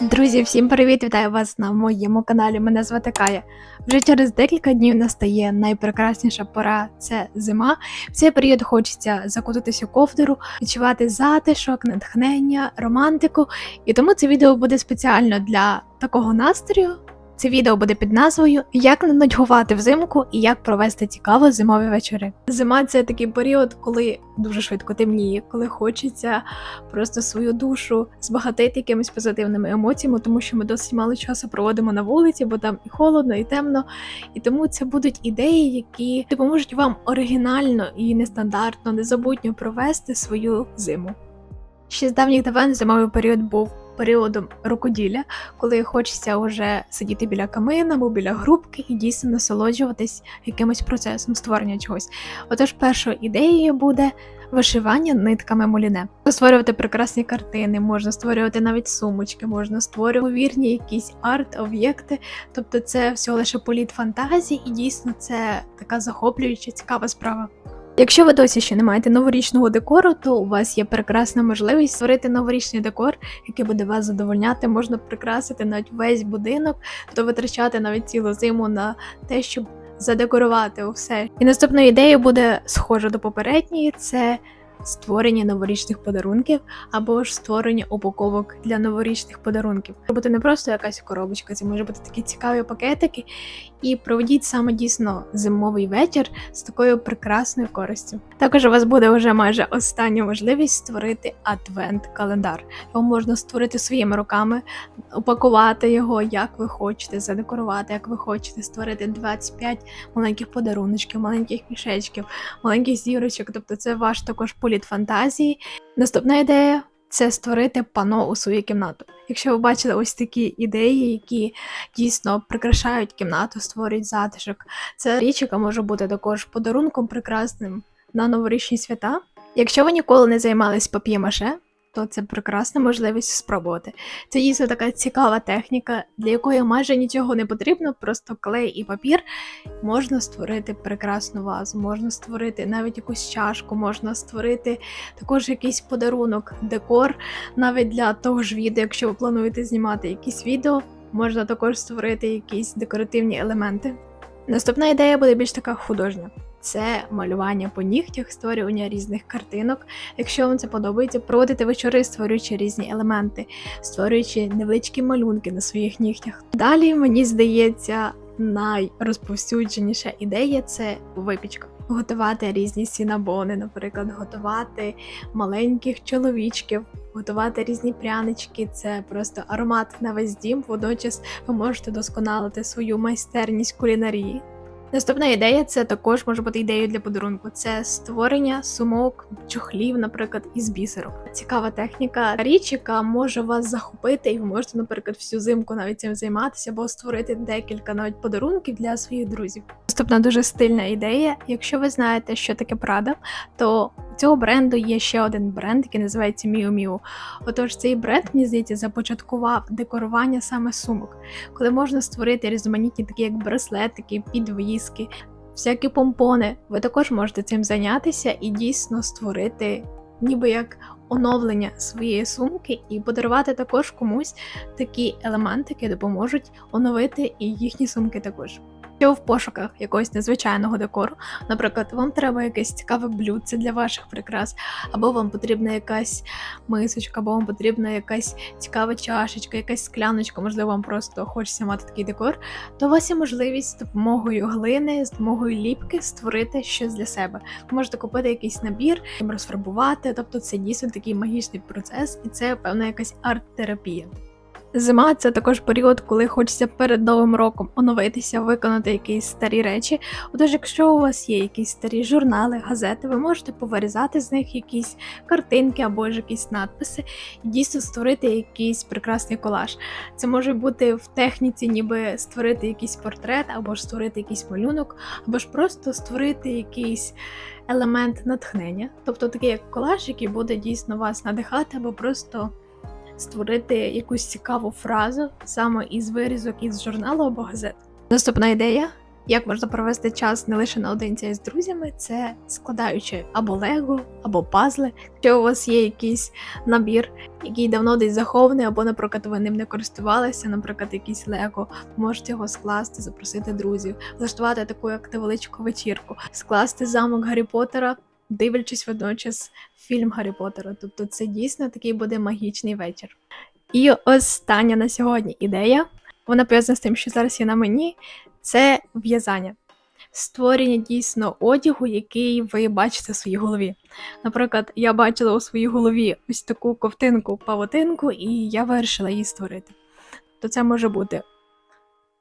Друзі, всім привіт! Вітаю вас на моєму каналі. Мене звати Кая. Вже через декілька днів настає найпрекрасніша пора це зима. В цей період хочеться закутатися у ковдру, відчувати затишок, натхнення, романтику. І тому це відео буде спеціально для такого настрою. Це відео буде під назвою Як не нудьгувати взимку і як провести цікаво зимові вечори. Зима це такий період, коли дуже швидко темніє, коли хочеться просто свою душу збагатити якимись позитивними емоціями, тому що ми досить мало часу проводимо на вулиці, бо там і холодно, і темно. І тому це будуть ідеї, які допоможуть вам оригінально і нестандартно, незабутньо провести свою зиму. Ще з давніх давен зимовий період був періодом рукоділля, коли хочеться вже сидіти біля камина або біля грубки і дійсно насолоджуватись якимось процесом створення чогось. Отож, першою ідеєю буде вишивання нитками муліне. Створювати прекрасні картини, можна створювати навіть сумочки, можна створювати вірні якісь арт-об'єкти. Тобто це всього лише політ фантазії, і дійсно це така захоплююча, цікава справа. Якщо ви досі ще не маєте новорічного декору, то у вас є прекрасна можливість створити новорічний декор, який буде вас задовольняти. Можна прикрасити навіть весь будинок, то витрачати навіть цілу зиму на те, щоб задекорувати усе. І наступною ідеєю буде схожа до попередньої: це створення новорічних подарунків або ж створення упаковок для новорічних подарунків. Це бути не просто якась коробочка, це може бути такі цікаві пакетики. І проведіть саме дійсно зимовий вечір з такою прекрасною користю. Також у вас буде вже майже остання можливість створити адвент-календар. Його можна створити своїми руками, упакувати його, як ви хочете, задекорувати, як ви хочете, створити 25 маленьких подаруночків, маленьких мішечків, маленьких зірочок. Тобто, це ваш також політ фантазії. Наступна ідея. Це створити пано у свою кімнату. Якщо ви бачили ось такі ідеї, які дійсно прикрашають кімнату, створюють затишок, це річ, яка може бути також подарунком прекрасним на новорічні свята. Якщо ви ніколи не займались пап'є-маше, то це прекрасна можливість спробувати. Це дійсно така цікава техніка, для якої майже нічого не потрібно, просто клей і папір. Можна створити прекрасну вазу, можна створити навіть якусь чашку, можна створити також якийсь подарунок, декор, навіть для того ж відео, якщо ви плануєте знімати якісь відео, можна також створити якісь декоративні елементи. Наступна ідея буде більш така художня. Це малювання по нігтях, створювання різних картинок. Якщо вам це подобається, проводити вечори, створюючи різні елементи, створюючи невеличкі малюнки на своїх нігтях. Далі мені здається, найрозповсюдженіша ідея це випічка. Готувати різні сінабони, наприклад, готувати маленьких чоловічків, готувати різні прянички. Це просто аромат на весь дім. Водночас ви можете досконалити свою майстерність кулінарії. Наступна ідея це також може бути ідеєю для подарунку. Це створення сумок, чохлів, наприклад, із бісеру. Цікава техніка, річ, яка може вас захопити, і ви можете, наприклад, всю зимку навіть цим займатися, або створити декілька навіть подарунків для своїх друзів. Наступна дуже стильна ідея. Якщо ви знаєте, що таке прада, то цього бренду є ще один бренд, який називається Miu Miu. Отож, цей бренд, мені здається, започаткував декорування саме сумок, коли можна створити різноманітні такі, як браслетики, підвіски, всякі помпони. Ви також можете цим зайнятися і дійсно створити, ніби як оновлення своєї сумки, і подарувати також комусь такі елементи, які допоможуть оновити і їхні сумки також. Якщо в пошуках якогось незвичайного декору, наприклад, вам треба якесь цікаве блюдце для ваших прикрас, або вам потрібна якась мисочка, або вам потрібна якась цікава чашечка, якась скляночка, можливо, вам просто хочеться мати такий декор, то у вас є можливість з допомогою глини, з допомогою ліпки створити щось для себе. Ви можете купити якийсь набір, розфарбувати, тобто це дійсно такий магічний процес, і це певна якась арт-терапія. Зима це також період, коли хочеться перед новим роком оновитися, виконати якісь старі речі. Отож, якщо у вас є якісь старі журнали, газети, ви можете повирізати з них якісь картинки або ж якісь надписи, і дійсно створити якийсь прекрасний колаж. Це може бути в техніці, ніби створити якийсь портрет, або ж створити якийсь малюнок, або ж просто створити якийсь елемент натхнення, тобто такий як колаж, який буде дійсно вас надихати, або просто створити якусь цікаву фразу саме із вирізок із журналу або газет. Наступна ідея. Як можна провести час не лише наодинці, а з друзями, це складаючи або лего, або пазли. Якщо у вас є якийсь набір, який давно десь захований, або, наприклад, ви ним не користувалися, наприклад, якийсь лего, можете його скласти, запросити друзів, влаштувати таку як невеличку вечірку, скласти замок Гаррі Поттера, дивлячись водночас фільм Гаррі Поттера. Тобто це дійсно такий буде магічний вечір. І остання на сьогодні ідея. Вона пов'язана з тим, що зараз є на мені, це в'язання. Створення дійсно одягу, який ви бачите в своїй голові. Наприклад, я бачила у своїй голові ось таку ковтинку павутинку, і я вирішила її створити. То це може бути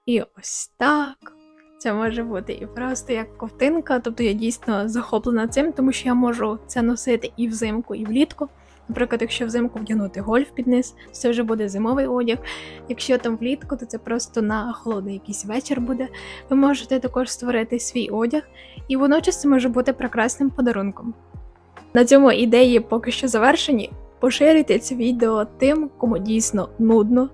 і ось так. Це може бути і просто як ковтинка, тобто я дійсно захоплена цим, тому що я можу це носити і взимку, і влітку. Наприклад, якщо взимку вдягнути гольф під низ, це вже буде зимовий одяг. Якщо там влітку, то це просто на холодний якийсь вечір буде. Ви можете також створити свій одяг, і водночас це може бути прекрасним подарунком. На цьому ідеї поки що завершені. Поширюйте це відео тим, кому дійсно нудно,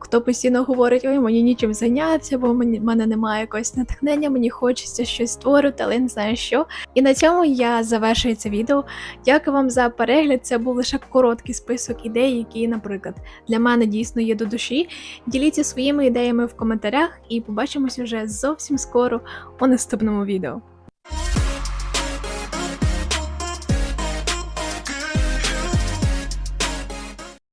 хто постійно говорить, ой, мені нічим зайнятися, бо мені в мене немає якогось натхнення, мені хочеться щось створити, але я не знаю що. І на цьому я завершую це відео. Дякую вам за перегляд. Це був лише короткий список ідей, які, наприклад, для мене дійсно є до душі. Діліться своїми ідеями в коментарях і побачимось уже зовсім скоро у наступному відео.